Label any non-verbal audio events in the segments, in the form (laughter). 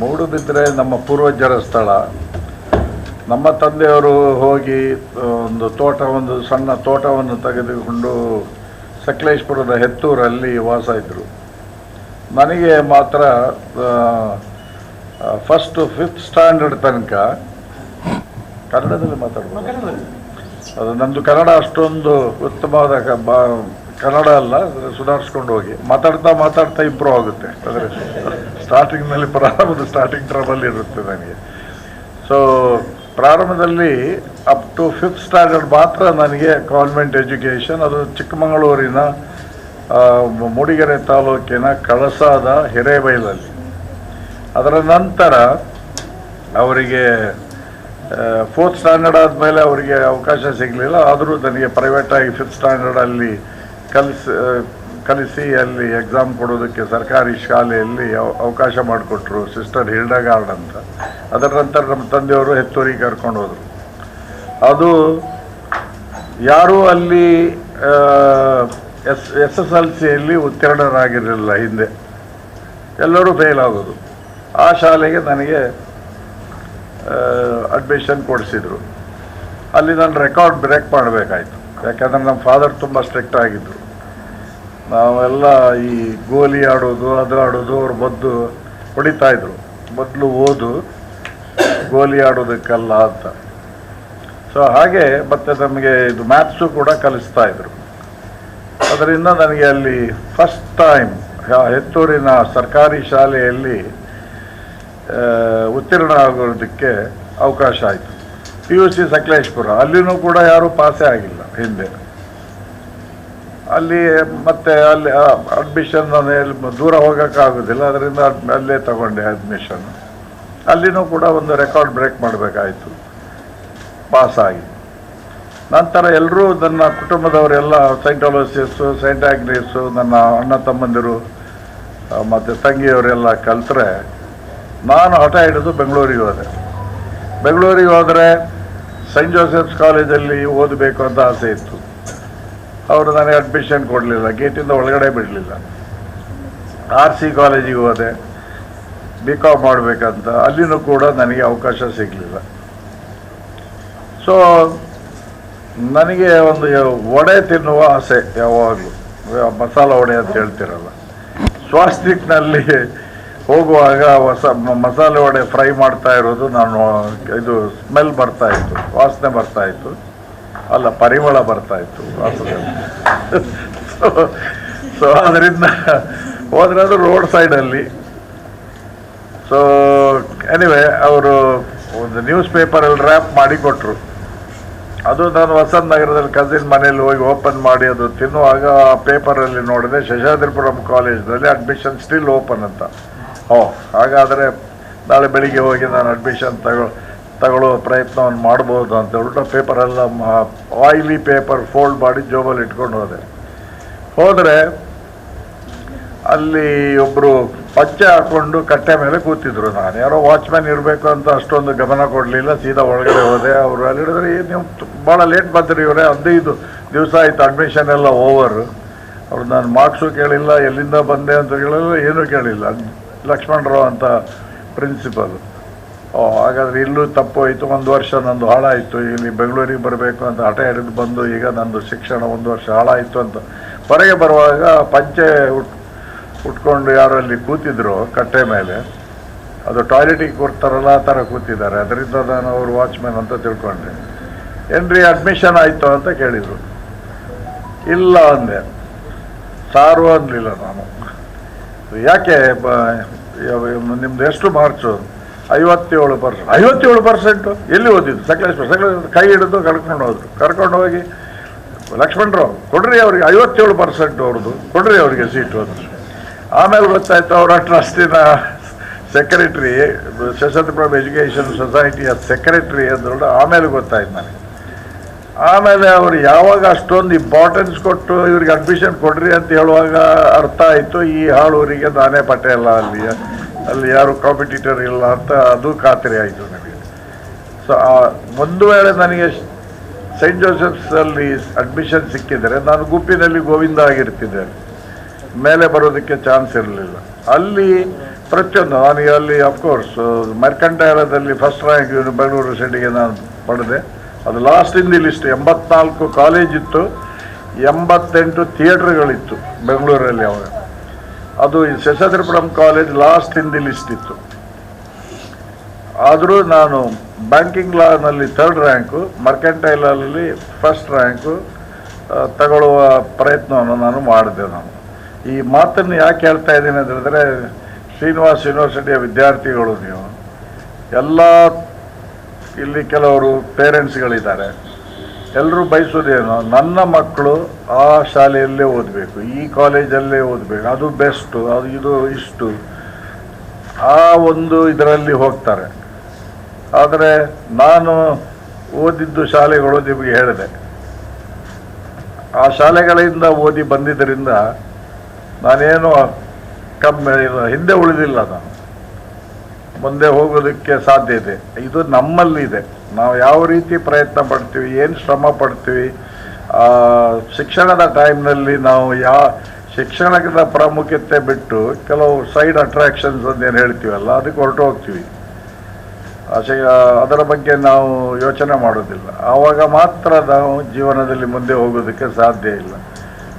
ಮೂಡುಬಿದ್ರೆ ನಮ್ಮ ಪೂರ್ವಜರ ಸ್ಥಳ. ನಮ್ಮ ತಂದೆಯವರು ಹೋಗಿ ಒಂದು ತೋಟ ಒಂದು ಸಣ್ಣ ತೋಟವನ್ನು ತೆಗೆದುಕೊಂಡು ಸಕಲೇಶ್ಪುರದ ಹೆತ್ತೂರಲ್ಲಿ ವಾಸ ಇದ್ದರು ನನಗೆ ಮಾತ್ರ ಫಸ್ಟ್ ಫಿಫ್ತ್ ಸ್ಟ್ಯಾಂಡರ್ಡ್ ತನಕ ಕನ್ನಡದಲ್ಲಿ ಮಾತಾಡ್ಬೋದು. ಅದು ನಂದು ಕನ್ನಡ ಅಷ್ಟೊಂದು ಉತ್ತಮವಾದ ಬಾ- ಕನ್ನಡ ಅಲ್ಲ ಸುಧಾರಿಸ್ಕೊಂಡು ಹೋಗಿ. ಮಾತಾಡ್ತಾ ಮಾತಾಡ್ತಾ ಇಂಪ್ರೂವ್ ಆಗುತ್ತೆ. ಅಂದರೆ ಸ್ಟಾರ್ಟಿಂಗ್ನಲ್ಲಿ ಪ್ರಾರಂಭದ ಸ್ಟಾರ್ಟಿಂಗ್ ಟ್ರಬಲ್ ಇರುತ್ತೆ ನನಗೆ. ಸೊ ಪ್ರಾರಂಭದಲ್ಲಿ ಅಪ್ ಟು ಫಿಫ್ತ್ ಸ್ಟ್ಯಾಂಡರ್ಡ್ ಮಾತ್ರ ನನಗೆ ಕಾನ್ವೆಂಟ್ ಎಜುಕೇಷನ್ ಅದು ಚಿಕ್ಕಮಗಳೂರಿನ ಮೂಡಿಗೆರೆ ತಾಲೂಕಿನ ಕಳಸಾದ ಹಿರೇಬೈಲಲ್ಲಿ. ಅದರ ನಂತರ ಅವರಿಗೆ ಫೋರ್ತ್ ಸ್ಟ್ಯಾಂಡರ್ಡ್ ಆದಮೇಲೆ ಅವರಿಗೆ ಅವಕಾಶ ಸಿಗಲಿಲ್ಲ. ಆದರೂ ನನಗೆ ಪ್ರೈವೇಟಾಗಿ ಫಿಫ್ತ್ ಸ್ಟ್ಯಾಂಡರ್ಡಲ್ಲಿ ಕಲಿಸಿ ಕಲಿಸಿ ಅಲ್ಲಿ ಎಕ್ಸಾಮ್ ಕೊಡೋದಕ್ಕೆ ಸರ್ಕಾರಿ ಶಾಲೆಯಲ್ಲಿ ಅವ- ಅವಕಾಶ ಮಾಡಿಕೊಟ್ರು ಸಿಸ್ಟರ್ ಹಿಲ್ಡಗಾರ್ಡ್ ಅಂತ. ಅದರ ನಂತರ ನಮ್ಮ ತಂದೆಯವರು ಹೆತ್ತೂರಿಗೆ ಕರ್ಕೊಂಡು ಹೋದರು ಅದು ಯಾರೂ ಅಲ್ಲಿ ಎಸ್ ಎಸ್ ಎಸ್ ಎಲ್ ಸಿಯಲ್ಲಿ ಉತ್ತೀರ್ಣರಾಗಿರಲಿಲ್ಲ ಹಿಂದೆ. ಎಲ್ಲರೂ ಫೇಲ್ ಆಗೋದು ಆ ಶಾಲೆಗೆ ನನಗೆ ಅಡ್ಮಿಷನ್ ಕೊಡಿಸಿದ್ರು. ಅಲ್ಲಿ ನಾನು ರೆಕಾರ್ಡ್ ಬ್ರೇಕ್ ಮಾಡಬೇಕಾಯಿತು. ಯಾಕೆಂದರೆ ನಮ್ಮ ಫಾದರ್ ತುಂಬ ಸ್ಟ್ರಿಕ್ಟ್ ಆಗಿದ್ದರು ನಾವೆಲ್ಲ ಈ ಗೋಲಿ ಆಡೋದು, ಅದು ಆಡೋದು, ಅವ್ರು ಬದ್ದು ಹೊಡಿತಾಯಿದ್ರು ಮೊದಲು ಓದು, ಗೋಲಿ ಆಡೋದಕ್ಕಲ್ಲ ಅಂತ. ಸೊ ಹಾಗೆ, ಮತ್ತೆ ನಮಗೆ ಇದು ಮ್ಯಾಥ್ಸು ಕೂಡ ಕಲಿಸ್ತಾ ಇದ್ರು. ಅದರಿಂದ ನನಗೆ ಅಲ್ಲಿ ಫಸ್ಟ್ ಟೈಮ್ ಹೆತ್ತೂರಿನ ಸರ್ಕಾರಿ ಶಾಲೆಯಲ್ಲಿ ಉತ್ತೀರ್ಣ ಆಗೋದಕ್ಕೆ ಅವಕಾಶ ಆಯಿತು. ಪಿ ಯು ಸಿ ಸಕಲೇಶ್ಪುರ, ಅಲ್ಲಿನೂ ಕೂಡ ಯಾರೂ ಪಾಸೇ ಆಗಿಲ್ಲ ಹಿಂದೆ. ಅಲ್ಲಿ ಮತ್ತೆ ಅಲ್ಲಿ ಅಡ್ಮಿಷನ್ ದೂರ ಹೋಗೋಕ್ಕಾಗೋದಿಲ್ಲ, ಅದರಿಂದ ಅದ್- ಅಲ್ಲೇ ತಗೊಂಡೆ ಅಡ್ಮಿಷನ್ ಅಲ್ಲಿನೂ ಕೂಡ ಒಂದು ರೆಕಾರ್ಡ್ ಬ್ರೇಕ್ ಮಾಡಬೇಕಾಯಿತು. ಪಾಸಾಗಿ. ನಂತರ ಎಲ್ಲರೂ ನನ್ನ ಕುಟುಂಬದವರೆಲ್ಲ ಸೈಂಟ್ ಅಲೋಸಿಯಸ್ಸು ಸೈಂಟ್ ಆಗ್ನೇಸು ನನ್ನ ಅಣ್ಣ ತಮ್ಮಂದಿರು ಮತ್ತು ತಂಗಿಯವರೆಲ್ಲ ಕಲಿತ್ರೆ ನಾನು ಹಠ ಹಿಡಿದು ಬೆಂಗಳೂರಿಗೆ ಹೋದೆ. ಬೆಂಗಳೂರಿಗೆ ಹೋದರೆ ಸೈಂಟ್ ಜೋಸೆಫ್ಸ್ ಕಾಲೇಜಲ್ಲಿ ಓದಬೇಕು ಅಂತ ಆಸೆ ಇತ್ತು. ಅವರು ನನಗೆ ಅಡ್ಮಿಷನ್ ಕೊಡಲಿಲ್ಲ, ಗೇಟಿಂದ ಒಳಗಡೆ ಬಿಡಲಿಲ್ಲ. ಆರ್ ಸಿ ಕಾಲೇಜಿಗೆ ಹೋದೆ. ಬಿ ಕಾಮ್ ಮಾಡಬೇಕಂತ. ಅಲ್ಲಿನೂ ಕೂಡ ನನಗೆ ಅವಕಾಶ ಸಿಗಲಿಲ್ಲ. ಸೊ ನನಗೆ ಒಂದು ವಡೆ ತಿನ್ನುವ ಆಸೆ ಯಾವಾಗಲೂ. ಮಸಾಲ ವಡೆ ಅಂತ ಹೇಳ್ತಿರಲ್ಲ. ಸ್ವಾಸ್ತಿಕ್ನಲ್ಲಿ ಹೋಗುವಾಗ ಹೊಸ ಮಸಾಲೆ ವಡೆ ಫ್ರೈ ಮಾಡ್ತಾ ಇರೋದು ನಾನು, ಇದು ಸ್ಮೆಲ್ ಬರ್ತಾ ಇತ್ತು, ವಾಸನೆ ಬರ್ತಾ ಇತ್ತು. ಅಲ್ಲ, ಪರಿಮಳ ಬರ್ತಾ ಇತ್ತು ಸೊ ಸೊ ಅದರಿಂದ ಹೋದ್ರೆ ರೋಡ್ ಸೈಡಲ್ಲಿ. ಸೊ ಎನಿವೆ ಅವರು ಒಂದು ನ್ಯೂಸ್ ಪೇಪರಲ್ಲಿ ರ್ಯಾಪ್ ಮಾಡಿ ಕೊಟ್ಟರು ಅದು ನಾನು ವಸಂತ ನಗರದಲ್ಲಿ ಕಸಿನ್ ಮನೆಯಲ್ಲಿ ಹೋಗಿ ಓಪನ್ ಮಾಡಿ ಅದು ತಿನ್ನುವಾಗ ಆ ಪೇಪರಲ್ಲಿ ನೋಡಿದೆ, ಶಶಾದ್ರಿಪುರಂ ಕಾಲೇಜ್ನಲ್ಲಿ ಅಡ್ಮಿಷನ್ ಸ್ಟಿಲ್ ಓಪನ್ ಅಂತ. ಓ, ಹಾಗಾದರೆ ನಾಳೆ ಬೆಳಿಗ್ಗೆ ಹೋಗಿ ನಾನು ಅಡ್ಮಿಷನ್ ತಗೊ, ತಗೊಳ್ಳೋ ಪ್ರಯತ್ನವನ್ನು ಮಾಡ್ಬೋದು ಅಂತ ಹೇಳ್ಬಿಟ್ಟು ಪೇಪರೆಲ್ಲ ಆಯಿಲಿ ಪೇಪರ್ ಫೋಲ್ಡ್ ಮಾಡಿ ಜೋಬಲ್ಲಿ ಇಟ್ಕೊಂಡು ಹೋದೆ. ಹೋದರೆ ಅಲ್ಲಿ ಒಬ್ಬರು ಪಚ್ಚೆ ಹಾಕೊಂಡು ಕಟ್ಟೆ ಮೇಲೆ ಕೂತಿದ್ರು ನಾನು. ಯಾರೋ ವಾಚ್ಮ್ಯಾನ್ ಇರಬೇಕು ಅಂತ ಅಷ್ಟೊಂದು ಗಮನ ಕೊಡಲಿಲ್ಲ. ಸೀದಾ ಒಳಗಡೆ ಹೋದೆ. ಅವರು ಅಲ್ಲಿ ಹೇಳಿದ್ರೆ "ಏ, ನೀವು ಭಾಳ ಲೇಟ್ ಬಂದ್ರಿ ಇವರೇ. ಹದಿನೈದು ದಿವಸ ಆಯ್ತು. ಅಡ್ಮಿಷನ್ ಎಲ್ಲ ಓವರ್ ಅವ್ರು ನಾನು ಮಾರ್ಕ್ಸು ಕೇಳಿಲ್ಲ. ಎಲ್ಲಿಂದ ಬಂದೆ ಅಂತ ಕೇಳಿಲ್ಲ. ಏನೂ ಕೇಳಿಲ್ಲ. ಲಕ್ಷ್ಮಣರಾವ್ ಅಂತ ಪ್ರಿನ್ಸಿಪಲ್ ಓ ಹಾಗಾದ್ರೆ ಇಲ್ಲೂ ತಪ್ಪು ಹೋಯ್ತು ಒಂದು ವರ್ಷ ನಂದು ಹಾಳಾಯಿತು. ಇಲ್ಲಿ ಬೆಂಗಳೂರಿಗೆ ಬರಬೇಕು ಅಂತ ಹಠ ಹಿಡಿದು ಬಂದು ಈಗ ನಂದು ಶಿಕ್ಷಣ ಒಂದು ವರ್ಷ ಹಾಳಾಯಿತು ಅಂತ. ಹೊರಗೆ ಬರುವಾಗ ಪಂಚೆ ಉಟ್ಕೊಂಡು ಯಾರು ಅಲ್ಲಿ ಕೂತಿದ್ರು ಕಟ್ಟೆ ಮೇಲೆ, ಅದು ಟಾಯ್ಲೆಟಿಗೆ ಕೊಡ್ತಾರಲ್ಲ ಆ ಥರ ಕೂತಿದ್ದಾರೆ. ಅದರಿಂದ ನಾನು ಅವರು ವಾಚ್ಮ್ಯಾನ್ ಅಂತ ತಿಳ್ಕೊಂಡೆ. ಏನ್ರಿ ಅಡ್ಮಿಷನ್ ಆಯಿತು ಅಂತ ಕೇಳಿದರು. ಇಲ್ಲ ಅಂದೆ. ಸಾರು ಅನ್ನಲಿಲ್ಲ ನಾನು. ಯಾಕೆ ನಿಮ್ದು ಎಷ್ಟು ಮಾರ್ಕ್ಸು ಐವತ್ತೇಳು ಪರ್ಸೆಂಟ್ ಐವತ್ತೇಳು ಪರ್ಸೆಂಟು ಎಲ್ಲಿ ಓದಿದ್ದು? ಸಕಲೇಶ್ವರ ಸಕಲೇಶ್ವರ ಕೈ ಹಿಡಿದು ಕರ್ಕೊಂಡು ಹೋದರು. ಕರ್ಕೊಂಡು ಹೋಗಿ ಲಕ್ಷ್ಮಣರಾವ್ ಕೊಡ್ರಿ ಅವ್ರಿಗೆ ಐವತ್ತೇಳು ಪರ್ಸೆಂಟ್ ಅವ್ರದ್ದು. ಕೊಡ್ರಿ ಅವರಿಗೆ ಸೀಟು ಅಂತ ಆಮೇಲೆ ಗೊತ್ತಾಯ್ತು ಅವರ ಟ್ರಸ್ಟಿನ ಸೆಕ್ರೆಟ್ರಿ ಪ್ರಭು ಎಜುಕೇಷನ್ ಸೊಸೈಟಿಯ ಸೆಕ್ರೆಟ್ರಿ ಅಂದ್ಕೊಂಡು ಆಮೇಲೆ ಗೊತ್ತಾಯ್ತು ನನಗೆ. ಆಮೇಲೆ ಅವರು ಯಾವಾಗ ಅಷ್ಟೊಂದು ಇಂಪಾರ್ಟೆನ್ಸ್ ಕೊಟ್ಟು ಇವ್ರಿಗೆ ಅಡ್ಮಿಷನ್ ಕೊಡ್ರಿ ಅಂತ ಹೇಳುವಾಗ ಅರ್ಥ ಆಯಿತು, ಈ ಹಾಳೂರಿಗೆ ನಾನೇ ಪಟ್ಟೆ ಇಲ್ಲ ಅಲ್ಲಿ ಅಲ್ಲಿ ಯಾರು ಕಾಂಪಿಟೇಟರ್ ಇಲ್ಲ ಅಂತ ಅದು ಖಾತ್ರಿ ಆಯಿತು ನನಗೆ. ಸೊ ಒಂದು ವೇಳೆ ನನಗೆ ಸೈಂಟ್ ಜೋಸೆಫ್ಸಲ್ಲಿ ಅಡ್ಮಿಷನ್ ಸಿಕ್ಕಿದರೆ ನಾನು ಗುಂಪಿನಲ್ಲಿ ಗೋವಿಂದ ಆಗಿರ್ತಿದ್ದೆ ಮೇಲೆ ಬರೋದಕ್ಕೆ ಚಾನ್ಸ್ ಇರಲಿಲ್ಲ. ಅಲ್ಲಿ ಪ್ರತಿಯೊಂದು ನಾನು ಅಲ್ಲಿ ಅಫ್ಕೋರ್ಸ್ ಮರ್ಕಂಟೈಲದಲ್ಲಿ ಫಸ್ಟ್ ರ್ಯಾಂಕ್ ಬೆಂಗಳೂರು ಸಿಟಿಗೆ ನಾನು ಪಡೆದೆ. ಅದು ಲಾಸ್ಟ್ ಇನ್ ದಿ ಲಿಸ್ಟ್ ಎಂಬತ್ನಾಲ್ಕು ಕಾಲೇಜ್ ಇತ್ತು, ಎಂಬತ್ತೆಂಟು ಥಿಯೇಟ್ರ್ಗಳಿತ್ತು ಬೆಂಗಳೂರಲ್ಲಿ ಅವಾಗ. ಅದು Seshadripuram college last in the list ಇತ್ತು. ಆದರೂ ನಾನು ಬ್ಯಾಂಕಿಂಗ್ ಲಾನಲ್ಲಿ ಥರ್ಡ್ ರ್ಯಾಂಕು ಮರ್ಕೆಂಟೈಲಲ್ಲಿ ಫಸ್ಟ್ ರ್ಯಾಂಕು ತಗೊಳ್ಳುವ ಪ್ರಯತ್ನವನ್ನು ನಾನು ಮಾಡಿದೆ ನಾನು. ಈ ಮಾತನ್ನು ಯಾಕೆ ಹೇಳ್ತಾ ಇದ್ದೀನಿ ಅಂತ ಹೇಳಿದ್ರೆ, ಶ್ರೀನಿವಾಸ್ ಯೂನಿವರ್ಸಿಟಿಯ ವಿದ್ಯಾರ್ಥಿಗಳು ನೀವು. ಎಲ್ಲ ಇಲ್ಲಿ ಕೆಲವರು ಪೇರೆಂಟ್ಸ್ಗಳಿದ್ದಾರೆ. ಎಲ್ಲರೂ ಬಯಸೋದೇನು ನನ್ನ ಮಕ್ಕಳು ಆ ಶಾಲೆಯಲ್ಲೇ ಓದಬೇಕು, ಈ ಕಾಲೇಜಲ್ಲೇ ಓದಬೇಕು, ಅದು ಬೆಸ್ಟು, ಅದು ಇದು ಇಷ್ಟು. ಆ ಒಂದು ಇದರಲ್ಲಿ ಹೋಗ್ತಾರೆ. ಆದರೆ ನಾನು ಓದಿದ್ದು ಶಾಲೆಗಳು ನಿಮಗೆ ಹೇಳಿದೆ. ಆ ಶಾಲೆಗಳಿಂದ ಓದಿ ಬಂದಿದ್ದರಿಂದ ನಾನೇನು ಕಮ್ಮಿ ಹಿಂದೆ ಉಳಿದಿಲ್ಲ ನಾನು. ಮುಂದೆ ಹೋಗೋದಕ್ಕೆ ಸಾಧ್ಯ ಇದೆ. ಇದು ನಮ್ಮಲ್ಲಿದೆ. ನಾವು ಯಾವ ರೀತಿ ಪ್ರಯತ್ನ ಪಡ್ತೀವಿ, ಏನು ಶ್ರಮ ಪಡ್ತೀವಿ ಶಿಕ್ಷಣದ ಟೈಮ್ನಲ್ಲಿ ನಾವು ಯಾ, ಶಿಕ್ಷಣದ ಪ್ರಾಮುಖ್ಯತೆ ಬಿಟ್ಟು ಕೆಲವು ಸೈಡ್ ಅಟ್ರಾಕ್ಷನ್ಸ್ ಅಂತ ಏನು ಹೇಳ್ತೀವಲ್ಲ, ಅದಕ್ಕೆ ಹೊರಟು ಹೋಗ್ತೀವಿ. ಅದರ ಬಗ್ಗೆ ನಾವು ಯೋಚನೆ ಮಾಡೋದಿಲ್ಲ. ಆವಾಗ ಮಾತ್ರ ನಾವು ಜೀವನದಲ್ಲಿ ಮುಂದೆ ಹೋಗೋದಕ್ಕೆ ಸಾಧ್ಯ ಇಲ್ಲ.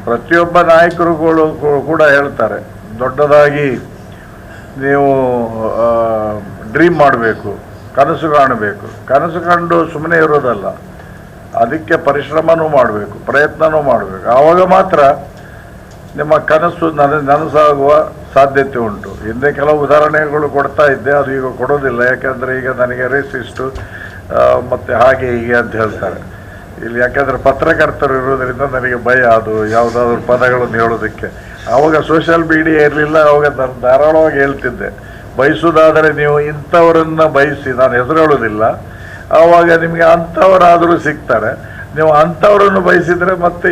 ಪ್ರತಿಯೊಬ್ಬ ನಾಯಕರುಗಳು ಕೂಡ ಹೇಳ್ತಾರೆ, ದೊಡ್ಡದಾಗಿ ನೀವು ಡ್ರೀಮ್ ಮಾಡಬೇಕು, ಕನಸು ಕಾಣಬೇಕು. ಕನಸು ಕಂಡು ಸುಮ್ಮನೆ ಇರೋದಲ್ಲ, ಅದಕ್ಕೆ ಪರಿಶ್ರಮನೂ ಮಾಡಬೇಕು, ಪ್ರಯತ್ನನೂ ಮಾಡಬೇಕು. ಆವಾಗ ಮಾತ್ರ ನಿಮ್ಮ ಕನಸು ನನ, ನನಸಾಗುವ ಸಾಧ್ಯತೆ ಉಂಟು. ಹಿಂದೆ ಕೆಲವು ಉದಾಹರಣೆಗಳು ಕೊಡ್ತಾ ಇದ್ದೆ, ಅದು ಈಗ ಕೊಡೋದಿಲ್ಲ. ಯಾಕೆಂದರೆ ಈಗ ನನಗೆ ರೇಸಿಸ್ಟು ಮತ್ತು ಹಾಗೆ ಹೀಗೆ ಅಂತ ಹೇಳ್ತಾರೆ. ಇಲ್ಲಿ ಯಾಕಂದ್ರೆ ಪತ್ರಕರ್ತರು ಇರೋದ್ರಿಂದ ನನಗೆ ಭಯ ಅದು, ಯಾವುದಾದ್ರೂ ಪದಗಳನ್ನು ಹೇಳೋದಕ್ಕೆ ಆವಾಗ ಸೋಷಿಯಲ್ ಮೀಡಿಯಾ ಇರಲಿಲ್ಲ, ಅವಾಗ ನಾನು ಧಾರಾಳವಾಗಿ ಹೇಳ್ತಿದ್ದೆ. ಬಯಸುವುದಾದರೆ ನೀವು ಇಂಥವರನ್ನು ಬಯಸಿ, ನಾನು ಹೆಸರು ಹೇಳೋದಿಲ್ಲ ಆವಾಗ ನಿಮಗೆ ಅಂಥವರಾದರೂ ಸಿಗ್ತಾರೆ. ನೀವು ಅಂಥವ್ರನ್ನು ಬಯಸಿದರೆ ಮತ್ತೆ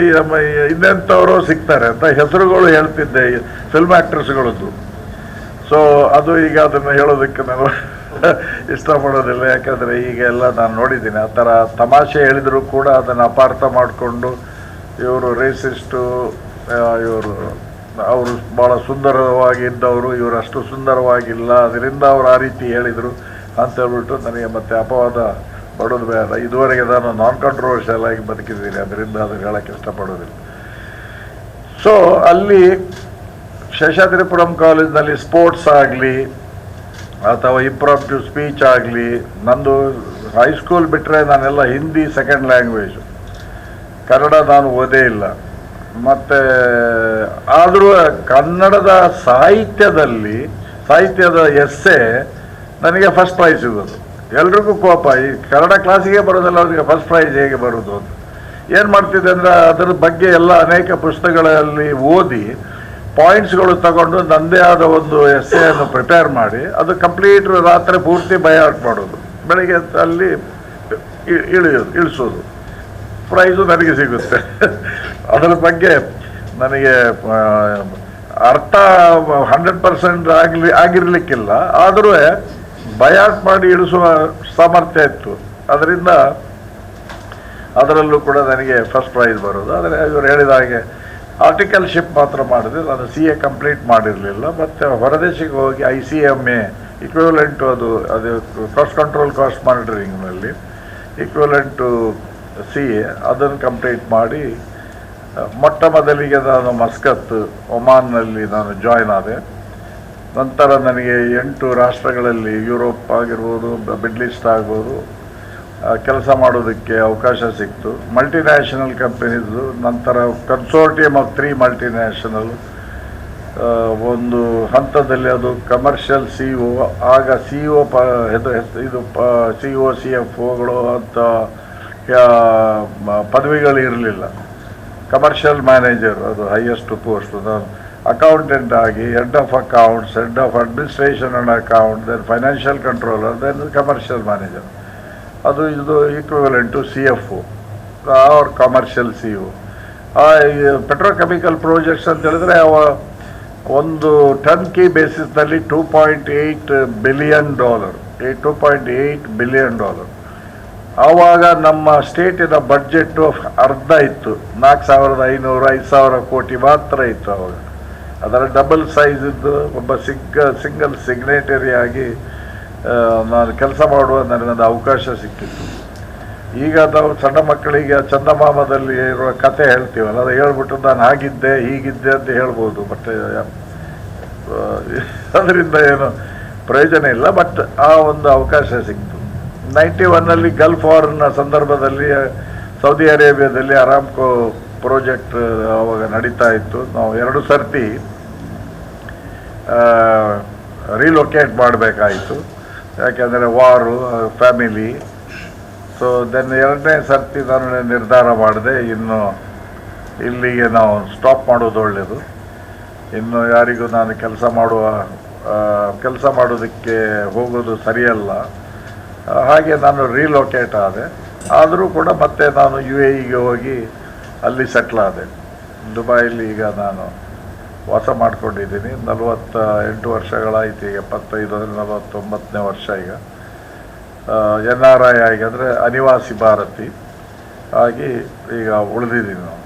ಇನ್ನೆಂಥವರು ಸಿಗ್ತಾರೆ ಅಂತ ಹೆಸರುಗಳು ಹೇಳ್ತಿದ್ದೆ ಫಿಲ್ಮ್ ಆ್ಯಕ್ಟ್ರಸ್ಗಳದ್ದು ಸೊ ಅದು ಈಗ ಅದನ್ನು ಹೇಳೋದಕ್ಕೆ ನಾನು (laughs) ಇಷ್ಟಪಡೋದಿಲ್ಲ. ಯಾಕಂದರೆ ಈಗ ಎಲ್ಲ ನಾನು ನೋಡಿದ್ದೀನಿ, ಆ ಥರ ತಮಾಷೆ ಹೇಳಿದರೂ ಕೂಡ ಅದನ್ನು ಅಪಾರ್ಥ ಮಾಡಿಕೊಂಡು ಇವರು ರೇಸಿಸ್ಟು ಇವರು, ಅವರು ಭಾಳ ಸುಂದರವಾಗಿದ್ದವರು ಇವರು ಅಷ್ಟು ಸುಂದರವಾಗಿಲ್ಲ, ಅದರಿಂದ ಅವರು ಆ ರೀತಿ ಹೇಳಿದರು ಅಂತ ಹೇಳ್ಬಿಟ್ಟು ನನಗೆ ಮತ್ತೆ ಅಪವಾದ ಪಡೋದು ಬೇಡ. ಇದುವರೆಗೆ ನಾನು ನಾನ್ ಕಾಂಟ್ರವರ್ಷಿಯಲ್ ಆಗಿ ಬದುಕಿದ್ದೀನಿ, ಅದರಿಂದ ಅದನ್ನು ಹೇಳಕ್ಕೆ ಇಷ್ಟಪಡೋದಿಲ್ಲ. ಸೊ ಅಲ್ಲಿ ಶೇಷಾದ್ರಿಪುರಂ ಕಾಲೇಜ್ನಲ್ಲಿ ಸ್ಪೋರ್ಟ್ಸ್ ಆಗಲಿ ಅಥವಾ ಇಂಪ್ರಾಪ್ಟಿವ್ ಸ್ಪೀಚ್ ಆಗಲಿ, ನಂದು ಹೈಸ್ಕೂಲ್ ಬಿಟ್ಟರೆ ನಾನೆಲ್ಲ ಹಿಂದಿ ಸೆಕೆಂಡ್ ಲ್ಯಾಂಗ್ವೇಜು ಕನ್ನಡ ನಾನು ಓದೇ ಇಲ್ಲ. ಮತ್ತು, ಆದರೂ ಕನ್ನಡದ ಸಾಹಿತ್ಯದಲ್ಲಿ, ಸಾಹಿತ್ಯದ ಎಸ್ಸೆ ನನಗೆ ಫಸ್ಟ್ ಪ್ರೈಸ್ ಸಿಗೋದು ಎಲ್ರಿಗೂ ಕೋಪ. ಈ ಕನ್ನಡ ಕ್ಲಾಸಿಗೆ ಬರೋದಲ್ಲ, ಅವ್ರಿಗೆ ಫಸ್ಟ್ ಪ್ರೈಸ್ ಹೇಗೆ ಬರೋದು ಅಂತ. ಏನು ಮಾಡ್ತಿದ್ದೆ ಅಂದರೆ, ಅದರ ಬಗ್ಗೆ ಎಲ್ಲ ಅನೇಕ ಪುಸ್ತಕಗಳಲ್ಲಿ ಓದಿ ಪಾಯಿಂಟ್ಸ್ಗಳು ತಗೊಂಡು ನನ್ನದೇ ಆದ ಒಂದು ಎಸ್ಸೆಯನ್ನು ಪ್ರಿಪೇರ್ ಮಾಡಿ, ಅದು ಕಂಪ್ಲೀಟ್ ರಾತ್ರಿ ಪೂರ್ತಿ ಬಯಾಟ್ ಮಾಡೋದು. ಬೆಳಿಗ್ಗೆ ಅಲ್ಲಿ ಇಳಿಯೋದು, ಇಳಿಸೋದು. ಪ್ರೈಸು ನನಗೆ ಸಿಗುತ್ತೆ. ಅದರ ಬಗ್ಗೆ ನನಗೆ ಅರ್ಥ ಹಂಡ್ರೆಡ್ ಪರ್ಸೆಂಟ್ ಆಗಲಿ, ಆಗಿರಲಿಕ್ಕಿಲ್ಲ. ಆದರೂ ಬಯಾಟ್ ಮಾಡಿ ಇಳಿಸುವ ಸಾಮರ್ಥ್ಯ ಇತ್ತು. ಅದರಿಂದ ಅದರಲ್ಲೂ ಕೂಡ ನನಗೆ ಫಸ್ಟ್ ಪ್ರೈಸ್ ಬರೋದು. ಆದರೆ ಇವರು ಹೇಳಿದ ಹಾಗೆ ಆರ್ಟಿಕಲ್ಶಿಪ್ ಮಾತ್ರ ಮಾಡಿದೆ ನಾನು ಸಿ ಎ ಕಂಪ್ಲೀಟ್ ಮಾಡಿರಲಿಲ್ಲ, ಮತ್ತು ಹೊರದೇಶಕ್ಕೆ ಹೋಗಿ I C M A equivalent ಅದು ಅದು ಕಾಸ್ಟ್ ಕಂಟ್ರೋಲ್ ಕಾಸ್ಟ್ ಮಾನಿಟರಿಂಗ್ನಲ್ಲಿ ಇಕ್ವಲೆಂಟು ಸಿ ಎ ಅದನ್ನು ಕಂಪ್ಲೀಟ್ ಮಾಡಿ ಮೊಟ್ಟ ಮೊದಲಿಗೆ ನಾನು ಮಸ್ಕತ್, ಒಮಾನ್ನಲ್ಲಿ ನಾನು ಜಾಯ್ನ್ ಆದೆ. ನಂತರ ನನಗೆ ಎಂಟು ರಾಷ್ಟ್ರಗಳಲ್ಲಿ ಯುರೋಪ್ ಆಗಿರ್ಬೋದು ಮಿಡ್ಲ್ ಈಸ್ಟ್ ಆಗ್ಬೋದು ಕೆಲಸ ಮಾಡೋದಕ್ಕೆ ಅವಕಾಶ ಸಿಕ್ತು. ಮಲ್ಟಿನ್ಯಾಷನಲ್ ಕಂಪನೀಸು ನಂತರ ಕನ್ಸೋರ್ಟಿಯಂ ಆಫ್ ತ್ರೀ ಮಲ್ಟಿನ್ಯಾಷನಲ್ ಒಂದು ಹಂತದಲ್ಲಿ ಅದು ಕಮರ್ಷಿಯಲ್ ಸಿ ಒ ಆಗ ಸಿ ಒ ಪ ಇದು ಪ ಸಿ ಒ ಸಿ ಎಫ್ ಒಗಳು ಅಂತ ಪದವಿಗಳು ಇರಲಿಲ್ಲ. ಕಮರ್ಷಿಯಲ್ ಮ್ಯಾನೇಜರ್ ಅದು ಹೈಯೆಸ್ಟ್ ಪೋಸ್ಟ್ ನಾನು ಅಕೌಂಟೆಂಟ್ ಆಗಿ head of accounts head of administration and account then financial controller then commercial manager ಅದು ಇದು ಈಕ್ವಿವಲೆಂಟ್ ಸಿ ಎಫ್ ಅವ್ರ commercial C U petrochemical projects ಅಂತ ಹೇಳಿದ್ರೆ, ಅವ ಒಂದು ಟನ್ ಕಿ ಬೇಸಿಸ್ನಲ್ಲಿ two point eight billion dollar two point eight billion dollar ಆವಾಗ ನಮ್ಮ ಸ್ಟೇಟಿನ ಬಡ್ಜೆಟ್ಟು ಅರ್ಧ ಇತ್ತು, ನಾಲ್ಕು ಸಾವಿರದ ಐನೂರು, ಐದು ಸಾವಿರ ಕೋಟಿ ಮಾತ್ರ ಇತ್ತು ಅವಾಗ ಅದರ ಡಬಲ್ ಸೈಜ್ ಇದ್ದು ಒಬ್ಬ ಸಿಂಗ ಸಿಂಗಲ್ ಸಿಗ್ನೇಟರಿ ಆಗಿ ನಾನು ಕೆಲಸ ಮಾಡುವ ನನಗೊಂದು ಅವಕಾಶ ಸಿಕ್ಕಿತ್ತು. ಈಗ ನಾವು ಸಣ್ಣ ಮಕ್ಕಳಿಗೆ ಚಂದಮಾಮದಲ್ಲಿ ಇರುವ ಕತೆ ಹೇಳ್ತೀವಲ್ಲ, ಅದು ಹೇಳ್ಬಿಟ್ಟು ನಾನು ಹಾಗಿದ್ದೆ, ಹೀಗಿದ್ದೆ ಅಂತ ಹೇಳ್ಬೋದು ಬಟ್ ಅದರಿಂದ ಏನು ಪ್ರಯೋಜನ ಇಲ್ಲ ಬಟ್ ಆ ಒಂದು ಅವಕಾಶ ಸಿಕ್ತು. ನೈಂಟಿ ಒನ್ನಲ್ಲಿ ಗಲ್ಫ್ ವಾರ್ನ ಸಂದರ್ಭದಲ್ಲಿ ಸೌದಿ ಅರೇಬಿಯಾದಲ್ಲಿ ಅರಾಮ್ಕೋ ಪ್ರಾಜೆಕ್ಟ್ ಅವಾಗ ನಡೀತಾ ಇತ್ತು. ನಾವು ಎರಡು ಸರ್ತಿ ರೀಲೊಕೇಟ್ ಮಾಡಬೇಕಾಯಿತು. ಯಾಕೆಂದರೆ ವಾರು ಫ್ಯಾಮಿಲಿ ಸೊ ದೆನ್ ಎರಡನೇ ಸರ್ತಿ ನಾನು ನಿರ್ಧಾರ ಮಾಡಿದೆ, ಇನ್ನು ಇಲ್ಲಿಗೆ ನಾವು ಸ್ಟಾಪ್ ಮಾಡೋದು ಒಳ್ಳೆಯದು ಇನ್ನು ಯಾರಿಗೂ ನಾನು ಕೆಲಸ ಮಾಡುವ ಕೆಲಸ ಮಾಡೋದಕ್ಕೆ ಹೋಗೋದು ಸರಿಯಲ್ಲ. ಹಾಗೆ ನಾನು ರೀಲೊಕೇಟ್ ಆದೆ. ಆದರೂ ಕೂಡ ಮತ್ತೆ ನಾನು ಯು ಎ ಇಗೆ ಹೋಗಿ ಅಲ್ಲಿ ಸೆಟ್ಲ್ ಆದೆ. ದುಬೈಲಿ ಈಗ ನಾನು ವಾಸ ಮಾಡ್ಕೊಂಡಿದ್ದೀನಿ. ನಲವತ್ತ ಎಂಟು ವರ್ಷಗಳಾಯ್ತು ಈಗ, ಎಪ್ಪತ್ತೈದು ಅಂದರೆ ನಲವತ್ತೊಂಬತ್ತನೇ ವರ್ಷ ಈಗ. ಎನ್ ಆರ್ ಐ ಆಗಿ ಅಂದರೆ ಅನಿವಾಸಿ ಭಾರತಿ. ಆಗಿ ಈಗ ಉಳಿದಿದ್ದೀನಿ ನಾವು.